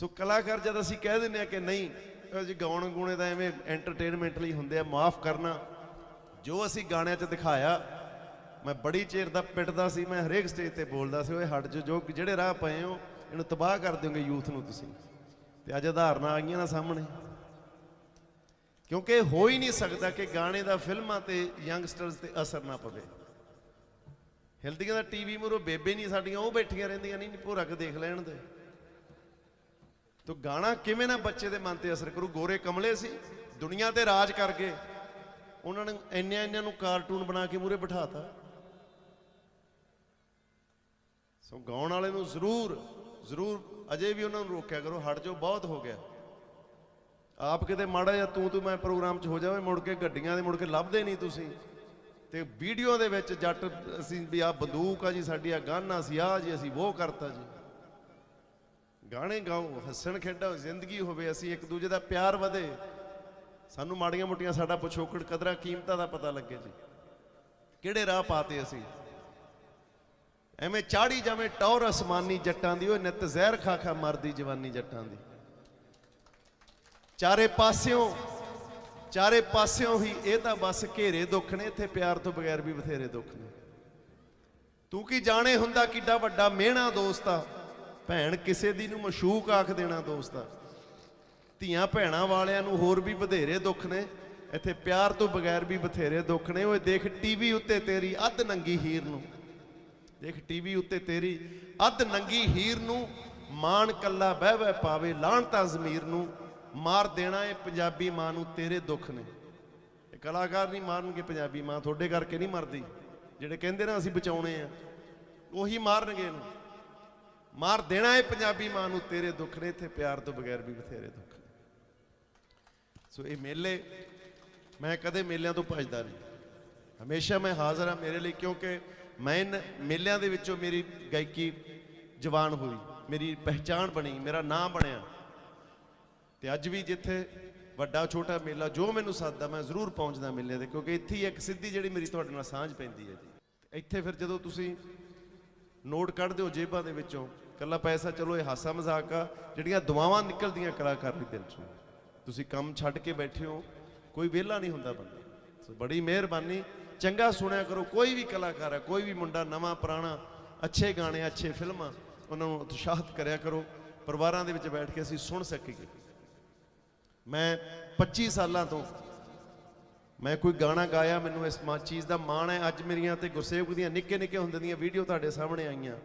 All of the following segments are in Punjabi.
ਸੋ ਕਲਾਕਾਰ ਜਦ ਅਸੀਂ ਕਹਿ ਦਿੰਦੇ ਆ ਕਿ ਨਹੀਂ ਜੀ ਗਾਉਣ ਗੁਣੇ ਦਾ ਐਵੇਂ ਐਂਟਰਟੇਨਮੈਂਟ ਲਈ ਹੁੰਦੇ ਆ, ਮਾਫ ਕਰਨਾ। ਜੋ ਅਸੀਂ ਗਾਣਿਆਂ 'ਚ ਦਿਖਾਇਆ, ਮੈਂ ਬੜੀ ਚਿਰ ਦਾ ਪਿੱਟਦਾ ਸੀ, ਮੈਂ ਹਰੇਕ ਸਟੇਜ ਤੇ ਬੋਲਦਾ ਸੀ, ਓਏ ਹਟ ਜੋ ਜੋ ਜਿਹੜੇ ਰਾਹ ਪਏ ਹੋ, ਇਹਨੂੰ ਤਬਾਹ ਕਰ ਦਿਓਗੇ ਯੂਥ ਨੂੰ ਤੁਸੀਂ। ਤੇ ਅੱਜ ਉਦਾਹਰਨਾਂ ਆ ਗਈਆਂ ਨਾ ਸਾਹਮਣੇ। ਕਿਉਂਕਿ ਹੋ ਹੀ ਨਹੀਂ ਸਕਦਾ ਕਿ ਗਾਣੇ ਦਾ ਫਿਲਮਾਂ ਤੇ ਯੰਗਸਟਰਸ ਤੇ ਅਸਰ ਨਾ ਪਵੇ। ਹਿਲਦੀਆਂ ਦਾ ਟੀਵੀ ਮੂਹਰੋਂ ਬੇਬੇ ਨਹੀਂ ਸਾਡੀਆਂ, ਉਹ ਬੈਠੀਆਂ ਰਹਿੰਦੀਆਂ ਨਹੀਂ ਭੋਰਾ ਕੇ ਦੇਖ ਲੈਣ ਦੇ। ਤੋ ਗਾਣਾ ਕਿਵੇਂ ਨਾ ਬੱਚੇ ਦੇ ਮਨ ਤੇ ਅਸਰ ਕਰੂ? ਗੋਰੇ ਕਮਲੇ ਸੀ, ਦੁਨੀਆ ਤੇ ਰਾਜ ਕਰ ਗਏ। ਉਹਨਾਂ ਨੇ ਇੰਨਿਆਂ ਇੰਨਿਆਂ ਨੂੰ ਕਾਰਟੂਨ ਬਣਾ ਕੇ ਮੂਹਰੇ ਬਿਠਾਤਾ। ਸੋ ਗਾਉਣ ਵਾਲੇ ਨੂੰ ਜ਼ਰੂਰ ਜ਼ਰੂਰ ਅਜੇ ਵੀ ਉਹਨਾਂ ਨੂੰ ਰੋਕਿਆ ਕਰੋ, ਹਟ ਜਾਓ, ਬਹੁਤ ਹੋ ਗਿਆ। ਆਪ ਕਿਤੇ ਮਾੜਾ ਜਾਂ ਤੂੰ ਤੂੰ ਮੈਂ ਪ੍ਰੋਗਰਾਮ 'ਚ ਹੋ ਜਾਵੇ, ਮੁੜ ਕੇ ਗੱਡੀਆਂ ਦੇ ਮੁੜ ਕੇ ਲੱਭਦੇ ਨਹੀਂ ਤੁਸੀਂ। ਤੇ ਵੀਡੀਓ ਦੇ ਵਿੱਚ ਜੱਟ, ਅਸੀਂ ਵੀ ਆ ਬੰਦੂਕ ਆ ਜੀ, ਸਾਡੀ ਆ ਗਾਨਾ ਸੀ ਆ ਜੀ, ਅਸੀਂ ਉਹ ਕਰਤਾ ਜੀ। ਗਾਣੇ ਗਾਓ, ਹੱਸਣ ਖੇਡੋ, ਜ਼ਿੰਦਗੀ ਹੋਵੇ, ਅਸੀਂ ਇੱਕ ਦੂਜੇ ਦਾ ਪਿਆਰ ਵਧੇ। ਸਾਨੂੰ ਮਾੜੀਆਂ ਮੋਟੀਆਂ ਸਾਡਾ ਪਿਛੋਕੜ, ਕਦਰਾਂ, ਕੀਮਤਾਂ ਦਾ ਪਤਾ ਲੱਗੇ ਜੀ। ਕਿਹੜੇ ਰਾਹ ਪਾਤੇ ਅਸੀਂ? ਐਵੇਂ ਚਾੜੀ ਜਾਵੇਂ ਟੌਰ ਅਸਮਾਨੀ ਜੱਟਾਂ ਦੀ ਉਹ ਨਿਤ ਜ਼ਹਿਰ ਖਾ ਖਾ ਮਰਦੀ ਜਵਾਨੀ ਜੱਟਾਂ ਦੀ। ਚਾਰੇ ਪਾਸਿਓਂ ਚਾਰੇ ਪਾਸਿਓਂ ਹੀ ਇਹ ਤਾਂ ਬਸ ਘੇਰੇ ਦੁੱਖ ਨੇ, ਇੱਥੇ ਪਿਆਰ ਤੋਂ ਬਗੈਰ ਵੀ ਬਥੇਰੇ ਦੁੱਖ ਨੇ। ਤੂੰ ਕੀ ਜਾਣੇ ਹੁੰਦਾ ਕਿੱਡਾ ਵੱਡਾ ਮਿਹਣਾ ਦੋਸਤਾ ਭੈਣ ਕਿਸੇ ਦੀ ਨੂੰ ਮਸ਼ੂਕ ਆਖ ਦੇਣਾ ਦੋਸਤਾ ਧੀਆਂ ਭੈਣਾਂ ਵਾਲਿਆਂ ਨੂੰ ਹੋਰ ਵੀ ਵਧੇਰੇ ਦੁੱਖ ਨੇ। ਇੱਥੇ ਪਿਆਰ ਤੋਂ ਬਗੈਰ ਵੀ ਬਥੇਰੇ ਦੁੱਖ ਨੇ। ਓਏ ਦੇਖ ਟੀਵੀ ਉੱਤੇ ਤੇਰੀ ਅੱਧ ਨੰਗੀ ਹੀਰ ਨੂੰ। ਦੇਖ ਟੀਵੀ ਉੱਤੇ ਤੇਰੀ ਅੱਧ ਨੰਗੀ ਹੀਰ ਨੂੰ ਮਾਣ ਕੱਲਾ ਬਹਿ ਬਹਿ ਪਾਵੇ ਲਾਹਣ ਤਾਂ ਜ਼ਮੀਰ ਨੂੰ ਮਾਰ ਦੇਣਾ ਇਹ ਪੰਜਾਬੀ ਮਾਂ ਨੂੰ ਤੇਰੇ ਦੁੱਖ ਨੇ। ਇਹ ਕਲਾਕਾਰ ਨਹੀਂ ਮਾਰਨਗੇ ਪੰਜਾਬੀ ਮਾਂ, ਤੁਹਾਡੇ ਕਰਕੇ ਨਹੀਂ ਮਰਦੀ। ਜਿਹੜੇ ਕਹਿੰਦੇ ਨਾ ਅਸੀਂ ਬਚਾਉਣੇ ਆ, ਉਹੀ ਮਾਰਨਗੇ ਇਹਨੂੰ। ਮਾਰ ਦੇਣਾ ਇਹ ਪੰਜਾਬੀ ਮਾਂ ਨੂੰ, ਤੇਰੇ ਦੁੱਖ ਨੇ, ਇੱਥੇ ਪਿਆਰ ਤੋਂ ਬਗੈਰ ਵੀ ਬਥੇਰੇ ਦੁੱਖ ਨੇ। ਸੋ ਇਹ ਮੇਲੇ, ਮੈਂ ਕਦੇ ਮੇਲਿਆਂ ਤੋਂ ਭੱਜਦਾ ਨਹੀਂ। ਹਮੇਸ਼ਾ ਮੈਂ ਹਾਜ਼ਰ ਹਾਂ ਮੇਰੇ ਲਈ, ਕਿਉਂਕਿ ਮੈਂ ਇਨ ਮੇਲਿਆਂ ਦੇ ਵਿੱਚੋਂ ਮੇਰੀ ਗਾਇਕੀ ਜਵਾਨ ਹੋਈ, ਮੇਰੀ ਪਹਿਚਾਣ ਬਣੀ, ਮੇਰਾ ਨਾਮ ਬਣਿਆ। ਤੇ ਅੱਜ ਵੀ ਜਿੱਥੇ ਵੱਡਾ ਛੋਟਾ ਮੇਲਾ, ਜੋ ਮੈਨੂੰ ਸੱਦਦਾ, ਮੈਂ ਜ਼ਰੂਰ ਪਹੁੰਚਦਾ ਮੇਲੇ ਤੇ, ਕਿਉਂਕਿ ਇੱਥੇ ਹੀ ਇੱਕ ਸਿੱਧੀ ਜਿਹੜੀ ਮੇਰੀ ਤੁਹਾਡੇ ਨਾਲ ਸਾਂਝ ਪੈਂਦੀ ਹੈ ਜੀ। ਇੱਥੇ ਫਿਰ ਜਦੋਂ ਤੁਸੀਂ ਨੋਟ ਕੱਢ ਦਿਓ ਜੇਬਾਂ ਦੇ ਵਿੱਚੋਂ। ਕੱਲਾ ਪੈਸਾ ਚਲੋ, ਇਹ ਹਾਸਾ ਮਜ਼ਾਕ ਆ। ਜਿਹੜੀਆਂ ਦੁਆਵਾਂ ਨਿਕਲਦੀਆਂ ਕਲਾਕਾਰੀ ਦਿਲ ਚੋਂ। ਤੁਸੀਂ ਕੰਮ ਛੱਡ ਕੇ ਬੈਠੇ ਹੋ, ਕੋਈ ਵਿਹਲਾ ਨਹੀਂ ਹੁੰਦਾ ਬੰਦਾ। ਸੋ ਬੜੀ ਮਿਹਰਬਾਨੀ। ਚੰਗਾ ਸੁਣਿਆ ਕਰੋ, ਕੋਈ ਵੀ ਕਲਾਕਾਰ ਹੈ ਕੋਈ ਵੀ ਮੁੰਡਾ ਨਵਾਂ, ਪੁਰਾਣਾ, ਅੱਛੇ ਗਾਣੇ, ਅੱਛੇ ਫਿਲਮਾਂ, ਉਹਨਾਂ ਨੂੰ ਉਤਸ਼ਾਹਿਤ ਕਰਿਆ ਕਰੋ। ਪਰਿਵਾਰਾਂ ਦੇ ਵਿੱਚ ਬੈਠ ਕੇ ਅਸੀਂ ਸੁਣ ਸਕੀਏ। ਮੈਂ 25 ਸਾਲਾਂ ਤੋਂ ਮੈਂ ਕੋਈ ਗਾਣਾ ਗਾਇਆ, ਮੈਨੂੰ ਇਸ ਮਾ, ਚੀਜ਼ ਦਾ ਮਾਣ ਹੈ। ਅੱਜ ਮੇਰੀਆਂ ਤੇ ਗੁਰਸੇਵਕ ਦੀਆਂ ਨਿੱਕੇ ਨਿੱਕੇ ਹੁੰਦੇ ਦੀਆਂ ਵੀਡੀਓ ਤੁਹਾਡੇ ਸਾਹਮਣੇ ਆਈਆਂ।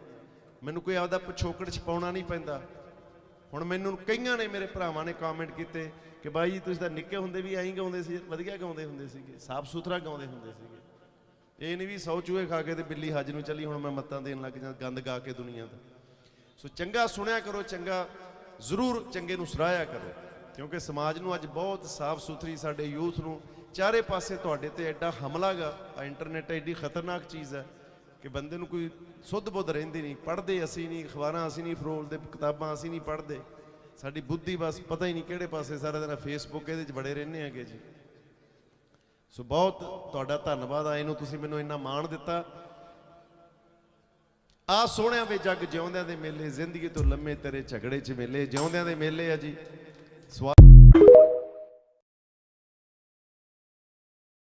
ਮੈਨੂੰ ਕੋਈ ਆਪਦਾ ਪਿਛੋਕੜ ਛਪਾਉਣਾ ਨਹੀਂ ਪੈਂਦਾ। ਹੁਣ ਮੈਨੂੰ ਕਈਆਂ ਨੇ ਮੇਰੇ ਭਰਾਵਾਂ ਨੇ ਕਮੈਂਟ ਕੀਤੇ ਕਿ ਬਾਈ ਜੀ, ਤੁਸੀਂ ਤਾਂ ਨਿੱਕੇ ਹੁੰਦੇ ਵੀ ਐਂ ਗਾਉਂਦੇ ਸੀ, ਵਧੀਆ ਗਾਉਂਦੇ ਹੁੰਦੇ ਸੀਗੇ, ਸਾਫ਼ ਸੁਥਰਾ ਗਾਉਂਦੇ ਹੁੰਦੇ ਸੀਗੇ। ਇਹ ਨਹੀਂ ਵੀ ਸੌ ਚੂਹੇ ਖਾ ਕੇ ਤੇ ਬਿੱਲੀ ਹੱਜ ਨੂੰ ਚੱਲੀ, ਹੁਣ ਮੈਂ ਮੱਤਾਂ ਦੇਣ ਲੱਗ ਜਾਂ ਗੰਦ ਗਾ ਕੇ ਦੁਨੀਆ ਦਾ। ਸੋ ਚੰਗਾ ਸੁਣਿਆ ਕਰੋ, ਚੰਗਾ ਜ਼ਰੂਰ ਚੰਗੇ ਨੂੰ ਸਰਾਹਿਆ ਕਰੋ। ਕਿਉਂਕਿ ਸਮਾਜ ਨੂੰ ਅੱਜ ਬਹੁਤ ਸਾਫ਼ ਸੁਥਰੀ ਸਾਡੇ ਯੂਥ ਨੂੰ ਚਾਰੇ ਪਾਸੇ ਤੁਹਾਡੇ ਤੇ ਐਡਾ ਹਮਲਾਗਾ ਆ ਇੰਟਰਨੈਟ ਐਡੀ ਖਤਰਨਾਕ ਚੀਜ਼ ਹੈ ਕਿ ਬੰਦੇ ਨੂੰ ਕੋਈ ਸੁੱਧ ਬੁੱਧ ਰਹਿੰਦੀ ਨਹੀਂ, ਪੜ੍ਹਦੇ ਅਸੀਂ ਨਹੀਂ, ਅਖਬਾਰਾਂ ਅਸੀਂ ਨਹੀਂ ਫਰੋਲਦੇ ਕਿਤਾਬਾਂ ਅਸੀਂ ਨਹੀਂ ਪੜ੍ਹਦੇ। ਸਾਡੀ ਬੁੱਧੀ ਬਸ ਪਤਾ ਹੀ ਨਹੀਂ ਕਿਹੜੇ ਪਾਸੇ ਸਾਰਾ ਦਿਨ ਫੇਸਬੁੱਕ ਇਹਦੇ 'ਚ ਬੜੇ ਰਹਿੰਦੇ ਹੈਗੇ ਜੀ। ਸੋ ਬਹੁਤ ਤੁਹਾਡਾ ਧੰਨਵਾਦ ਆਏ ਨੂੰ ਤੁਸੀਂ ਮੈਨੂੰ ਇੰਨਾ ਮਾਣ ਦਿੱਤਾ। ਆ ਸੋਹਣਿਆਂ ਵੇ ਜੱਗ ਜਿਉਂਦਿਆਂ ਦੇ ਮੇਲੇ ਜ਼ਿੰਦਗੀ ਤੋਂ ਲੰਮੇ ਤੇਰੇ ਝਗੜੇ 'ਚ ਮੇਲੇ, ਜਿਉਂਦਿਆਂ ਦੇ ਮੇਲੇ ਆ ਜੀ।